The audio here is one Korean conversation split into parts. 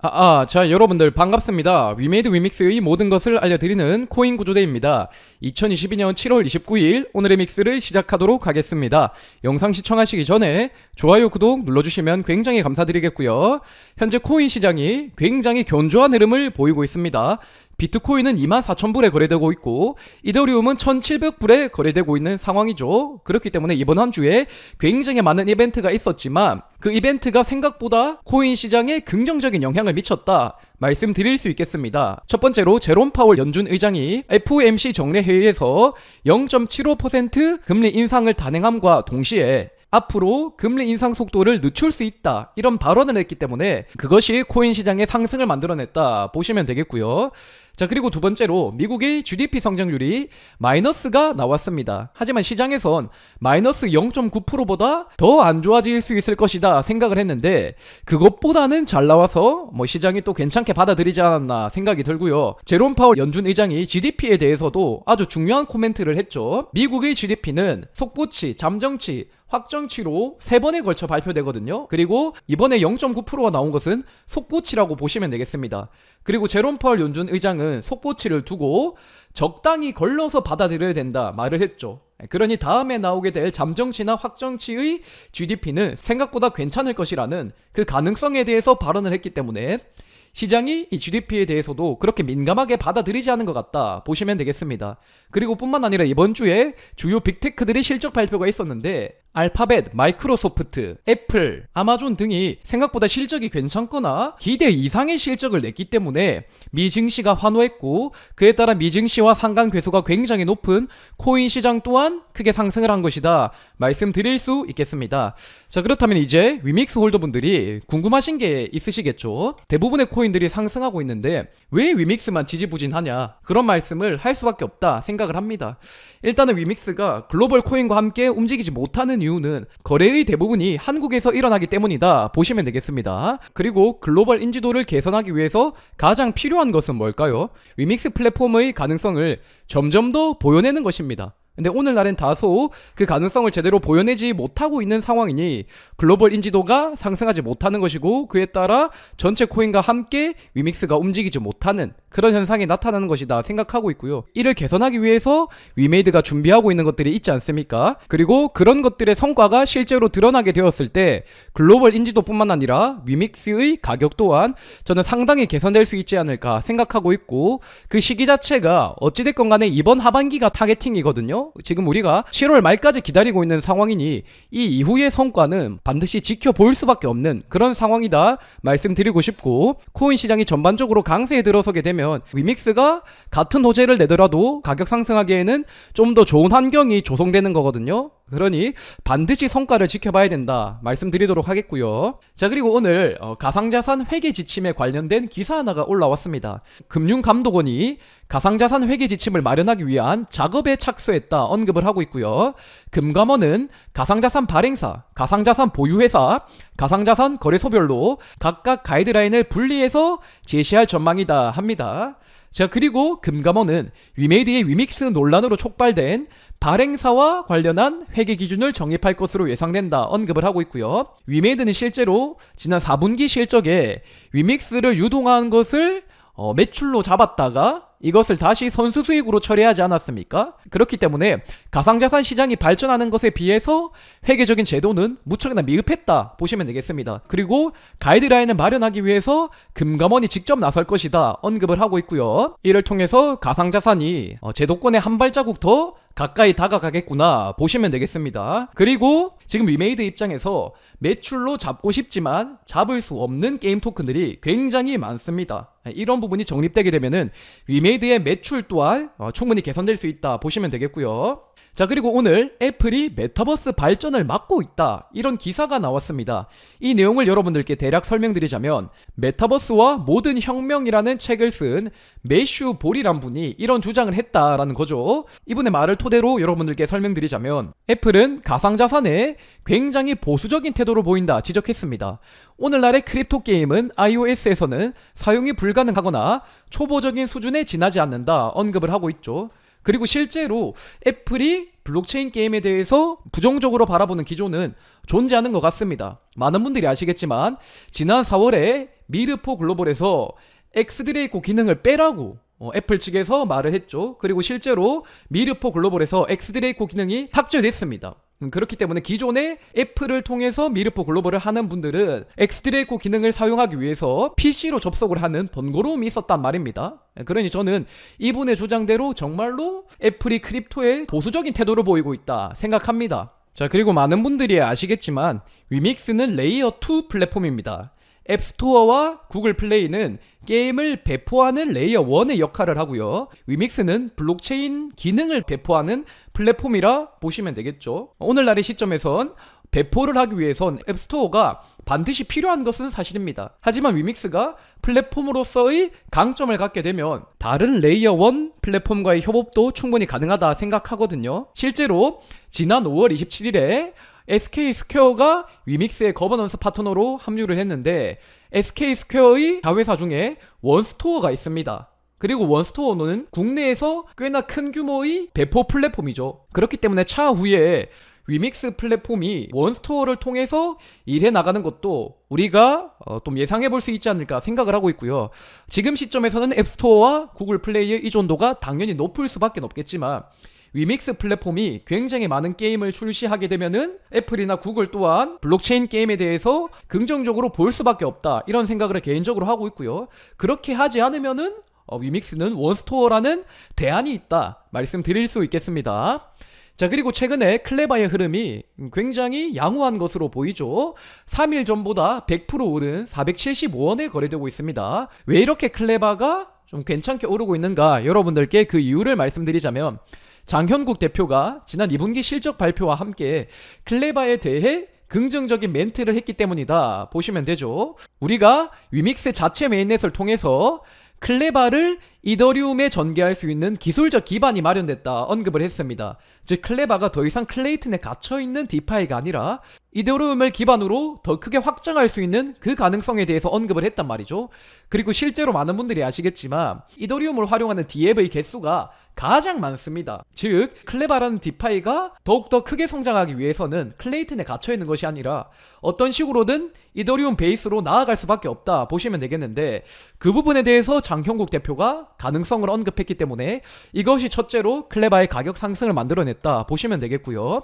아, 아, 자, 여러분들 반갑습니다. 위메이드 위믹스의 모든 것을 알려드리는 코인 구조대입니다. 2022년 7월 29일 오늘의 믹스를 시작하도록 하겠습니다. 영상 시청하시기 전에 좋아요, 구독 눌러주시면 굉장히 감사드리겠고요. 현재 코인 시장이 굉장히 견조한 흐름을 보이고 있습니다. 비트코인은 24,000불에 거래되고 있고 이더리움은 1,700불에 거래되고 있는 상황이죠. 그렇기 때문에 이번 한 주에 굉장히 많은 이벤트가 있었지만 그 이벤트가 생각보다 코인 시장에 긍정적인 영향을 미쳤다. 말씀드릴 수 있겠습니다. 첫 번째로 제롬 파월 연준 의장이 FOMC 정례 회의에서 0.75% 금리 인상을 단행함과 동시에 앞으로 금리 인상 속도를 늦출 수 있다. 이런 발언을 했기 때문에 그것이 코인 시장의 상승을 만들어냈다. 보시면 되겠고요. 자, 그리고 두 번째로 미국의 GDP 성장률이 마이너스가 나왔습니다. 하지만 시장에선 마이너스 0.9%보다 더 안 좋아질 수 있을 것이다 생각을 했는데 그것보다는 잘 나와서 뭐 시장이 또 괜찮게 받아들이지 않았나 생각이 들고요. 제롬 파월 연준 의장이 GDP에 대해서도 아주 중요한 코멘트를 했죠. 미국의 GDP는 속보치, 잠정치, 확정치로 세 번에 걸쳐 발표되거든요. 그리고 이번에 0.9%가 나온 것은 속보치라고 보시면 되겠습니다. 그리고 제롬 펄 연준 의장은 속보치를 두고 적당히 걸러서 받아들여야 된다 말을 했죠. 그러니 다음에 나오게 될 잠정치나 확정치의 GDP는 생각보다 괜찮을 것이라는 그 가능성에 대해서 발언을 했기 때문에 시장이 이 GDP에 대해서도 그렇게 민감하게 받아들이지 않은 것 같다 보시면 되겠습니다. 그리고 뿐만 아니라 이번 주에 주요 빅테크들이 실적 발표가 있었는데 알파벳, 마이크로소프트, 애플, 아마존 등이 생각보다 실적이 괜찮거나 기대 이상의 실적을 냈기 때문에 미증시가 환호했고 그에 따라 미증시와 상관 괴수가 굉장히 높은 코인 시장 또한 크게 상승을 한 것이다 말씀드릴 수 있겠습니다. 자 그렇다면 이제 위믹스 홀더분들이 궁금하신 게 있으시겠죠? 대부분의 코인들이 상승하고 있는데 왜 위믹스만 지지부진하냐 그런 말씀을 할 수밖에 없다 생각을 합니다. 일단은 위믹스가 글로벌 코인과 함께 움직이지 못하는 이유는 거래의 대부분이 한국에서 일어나기 때문이다 보시면 되겠습니다. 그리고 글로벌 인지도를 개선하기 위해서 가장 필요한 것은 뭘까요? 위믹스 플랫폼의 가능성을 점점 더 보여내는 것입니다. 근데 오늘날엔 다소 그 가능성을 제대로 보여내지 못하고 있는 상황이니 글로벌 인지도가 상승하지 못하는 것이고 그에 따라 전체 코인과 함께 위믹스가 움직이지 못하는 그런 현상이 나타나는 것이다 생각하고 있고요. 이를 개선하기 위해서 위메이드가 준비하고 있는 것들이 있지 않습니까? 그리고 그런 것들의 성과가 실제로 드러나게 되었을 때 글로벌 인지도뿐만 아니라 위믹스의 가격 또한 저는 상당히 개선될 수 있지 않을까 생각하고 있고 그 시기 자체가 어찌됐건 간에 이번 하반기가 타겟팅이거든요. 지금 우리가 7월 말까지 기다리고 있는 상황이니 이 이후의 성과는 반드시 지켜볼 수밖에 없는 그런 상황이다 말씀드리고 싶고 코인 시장이 전반적으로 강세에 들어서게 되면 위믹스가 같은 호재를 내더라도 가격 상승하기에는 좀 더 좋은 환경이 조성되는 거거든요. 그러니 반드시 성과를 지켜봐야 된다 말씀드리도록 하겠고요. 자 그리고 오늘 어, 가상자산 회계 지침에 관련된 기사 하나가 올라왔습니다. 금융감독원이 가상자산 회계 지침을 마련하기 위한 작업에 착수했다 언급을 하고 있고요. 금감원은 가상자산 발행사, 가상자산 보유회사, 가상자산 거래소별로 각각 가이드라인을 분리해서 제시할 전망이다 합니다. 자 그리고 금감원은 위메이드의 위믹스 논란으로 촉발된 발행사와 관련한 회계 기준을 정립할 것으로 예상된다 언급을 하고 있고요. 위메이드는 실제로 지난 4분기 실적에 위믹스를 유동한 것을 어, 매출로 잡았다가 이것을 다시 선수 수익으로 처리하지 않았습니까? 그렇기 때문에 가상자산 시장이 발전하는 것에 비해서 회계적인 제도는 무척이나 미흡했다 보시면 되겠습니다. 그리고 가이드라인을 마련하기 위해서 금감원이 직접 나설 것이다 언급을 하고 있고요. 이를 통해서 가상자산이 어, 제도권에 한 발자국 더 가까이 다가가겠구나 보시면 되겠습니다. 그리고 지금 위메이드 입장에서 매출로 잡고 싶지만 잡을 수 없는 게임 토큰들이 굉장히 많습니다. 이런 부분이 정립되게 되면은 위메이드 의 매출 또한 어, 충분히 개선될 수 있다 보시면 되겠고요. 자 그리고 오늘 애플이 메타버스 발전을 막고 있다 이런 기사가 나왔습니다. 이 내용을 여러분들께 대략 설명드리자면 메타버스와 모든 혁명이라는 책을 쓴 매슈 볼이란 분이 이런 주장을 했다라는 거죠. 이분의 말을 토대로 여러분들께 설명드리자면 애플은 가상자산에 굉장히 보수적인 태도를 보인다 지적했습니다. 오늘날의 크립토 게임은 iOS에서는 사용이 불가능하거나 초보적인 수준에 지나지 않는다 언급을 하고 있죠. 그리고 실제로 애플이 블록체인 게임에 대해서 부정적으로 바라보는 기조는 존재하는 것 같습니다. 많은 분들이 아시겠지만 지난 4월에 미르포 글로벌에서 엑스드레이코 기능을 빼라고 어, 애플 측에서 말을 했죠. 그리고 실제로 미르포 글로벌에서 엑스드레이코 기능이 삭제됐습니다. 음, 그렇기 때문에 기존에 애플을 통해서 미르포 글로벌을 하는 분들은 엑스드레이코 기능을 사용하기 위해서 PC로 접속을 하는 번거로움이 있었단 말입니다. 그러니 저는 이분의 주장대로 정말로 애플이 크립토에 보수적인 태도를 보이고 있다 생각합니다. 자, 그리고 많은 분들이 아시겠지만 위믹스는 레이어 2 플랫폼입니다. 앱스토어와 구글 플레이는 게임을 배포하는 레이어 1의 역할을 하고요. 위믹스는 블록체인 기능을 배포하는 플랫폼이라 보시면 되겠죠. 오늘날의 시점에선 배포를 하기 위해선 앱스토어가 반드시 필요한 것은 사실입니다. 하지만 위믹스가 플랫폼으로서의 강점을 갖게 되면 다른 레이어 1 플랫폼과의 협업도 충분히 가능하다 생각하거든요. 실제로 지난 5월 27일에 SK 스퀘어가 위믹스의 거버넌스 파트너로 합류를 했는데 SK 스퀘어의 자회사 중에 원스토어가 있습니다. 그리고 원스토어는 국내에서 꽤나 큰 규모의 배포 플랫폼이죠. 그렇기 때문에 차후에 위믹스 플랫폼이 원스토어를 통해서 일해 나가는 것도 우리가 어, 좀 예상해 볼 수 있지 않을까 생각을 하고 있고요. 지금 시점에서는 앱스토어와 구글 플레이의 의존도가 당연히 높을 수밖에 없겠지만 위믹스 플랫폼이 굉장히 많은 게임을 출시하게 되면은 애플이나 구글 또한 블록체인 게임에 대해서 긍정적으로 볼 수밖에 없다 이런 생각을 개인적으로 하고 있고요. 그렇게 하지 않으면은 어, 위믹스는 원스토어라는 대안이 있다 말씀드릴 수 있겠습니다. 자, 그리고 최근에 클레바의 흐름이 굉장히 양호한 것으로 보이죠. 3일 전보다 100% 오른 475원에 거래되고 있습니다. 왜 이렇게 클레바가 좀 괜찮게 오르고 있는가? 여러분들께 그 이유를 말씀드리자면 장현국 대표가 지난 2분기 실적 발표와 함께 클레바에 대해 긍정적인 멘트를 했기 때문이다 보시면 되죠. 우리가 위믹스 자체 메인넷을 통해서 클레바를 이더리움에 전개할 수 있는 기술적 기반이 마련됐다 언급을 했습니다. 즉 클레바가 더 이상 클레이튼에 갇혀 있는 디파이가 아니라 이더리움을 기반으로 더 크게 확장할 수 있는 그 가능성에 대해서 언급을 했단 말이죠. 그리고 실제로 많은 분들이 아시겠지만 이더리움을 활용하는 디앱의 개수가 가장 많습니다. 즉 클레바라는 디파이가 더욱더 크게 성장하기 위해서는 클레이튼에 갇혀 있는 것이 아니라 어떤 식으로든 이더리움 베이스로 나아갈 수밖에 없다 보시면 되겠는데 그 부분에 대해서 장형국 대표가 가능성을 언급했기 때문에 이것이 첫째로 클레바의 가격 상승을 만들어냈다 보시면 되겠고요.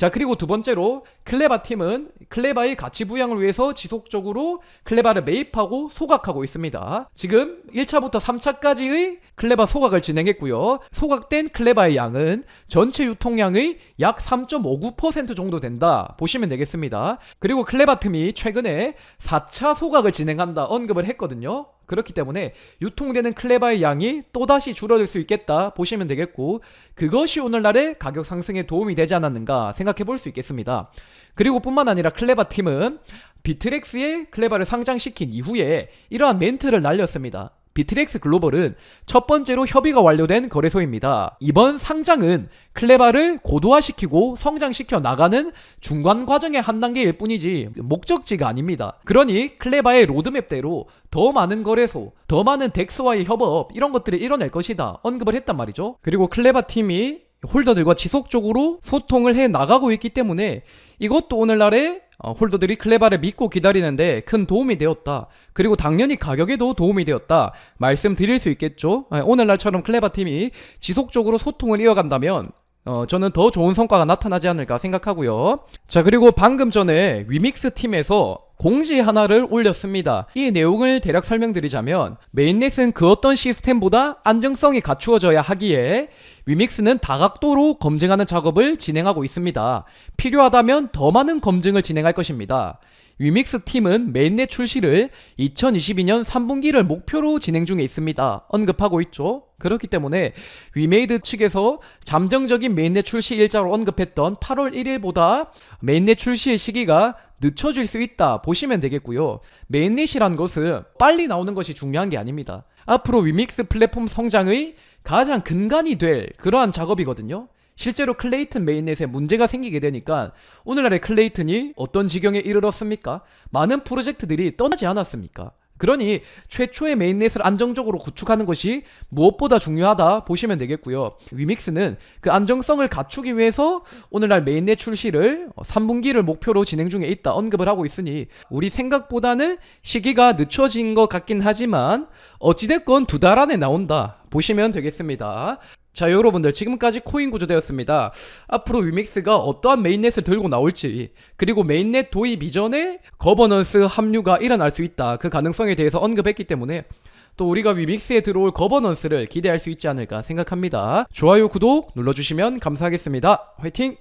자, 그리고 두 번째로 클레바 팀은 클레바의 가치 부양을 위해서 지속적으로 클레바를 매입하고 소각하고 있습니다. 지금 1차부터 3차까지의 클레바 소각을 진행했고요. 소각된 클레바의 양은 전체 유통량의 약 3.59% 정도 된다 보시면 되겠습니다. 그리고 클레바 팀이 최근에 4차 소각을 진행한다 언급을 했거든요. 그렇기 때문에 유통되는 클레바의 양이 또다시 줄어들 수 있겠다 보시면 되겠고 그것이 오늘날의 가격 상승에 도움이 되지 않았는가 생각해 볼 수 있겠습니다. 그리고 뿐만 아니라 클레바 팀은 비트렉스에 클레바를 상장시킨 이후에 이러한 멘트를 날렸습니다. 비트렉스 글로벌은 첫 번째로 협의가 완료된 거래소입니다. 이번 상장은 클레바를 고도화시키고 성장시켜 나가는 중간 과정의 한 단계일 뿐이지 목적지가 아닙니다. 그러니 클레바의 로드맵대로 더 많은 거래소, 더 많은 덱스와의 협업 이런 것들을 이뤄낼 것이다 언급을 했단 말이죠. 그리고 클레바 팀이 홀더들과 지속적으로 소통을 해 나가고 있기 때문에 이것도 오늘날의 어, 홀더들이 클레바를 믿고 기다리는데 큰 도움이 되었다. 그리고 당연히 가격에도 도움이 되었다. 말씀드릴 수 있겠죠. 아, 오늘날처럼 클레바 팀이 지속적으로 소통을 이어간다면 어, 저는 더 좋은 성과가 나타나지 않을까 생각하고요. 자, 그리고 방금 전에 위믹스 팀에서 공지 하나를 올렸습니다. 이 내용을 대략 설명드리자면 메인넷은 그 어떤 시스템보다 안정성이 갖추어져야 하기에 위믹스는 다각도로 검증하는 작업을 진행하고 있습니다. 필요하다면 더 많은 검증을 진행할 것입니다. 위믹스 팀은 메인넷 출시를 2022년 3분기를 목표로 진행 중에 있습니다. 언급하고 있죠. 그렇기 때문에 위메이드 측에서 잠정적인 메인넷 출시 일자로 언급했던 8월 1일보다 메인넷 출시의 시기가 늦춰질 수 있다 보시면 되겠고요. 메인넷이란 것은 빨리 나오는 것이 중요한 게 아닙니다. 앞으로 위믹스 플랫폼 성장의 가장 근간이 될 그러한 작업이거든요. 실제로 클레이튼 메인넷에 문제가 생기게 되니까 오늘날의 클레이튼이 어떤 지경에 이르렀습니까? 많은 프로젝트들이 떠나지 않았습니까? 그러니 최초의 메인넷을 안정적으로 구축하는 것이 무엇보다 중요하다 보시면 되겠고요. 위믹스는 그 안정성을 갖추기 위해서 오늘날 메인넷 출시를 3분기를 목표로 진행 중에 있다 언급을 하고 있으니 우리 생각보다는 시기가 늦춰진 것 같긴 하지만 어찌됐건 두 달 안에 나온다 보시면 되겠습니다. 자 여러분들 지금까지 코인 구조되었습니다. 앞으로 위믹스가 어떠한 메인넷을 들고 나올지 그리고 메인넷 도입 이전에 거버넌스 합류가 일어날 수 있다 그 가능성에 대해서 언급했기 때문에 또 우리가 위믹스에 들어올 거버넌스를 기대할 수 있지 않을까 생각합니다. 좋아요 구독 눌러주시면 감사하겠습니다. 화이팅!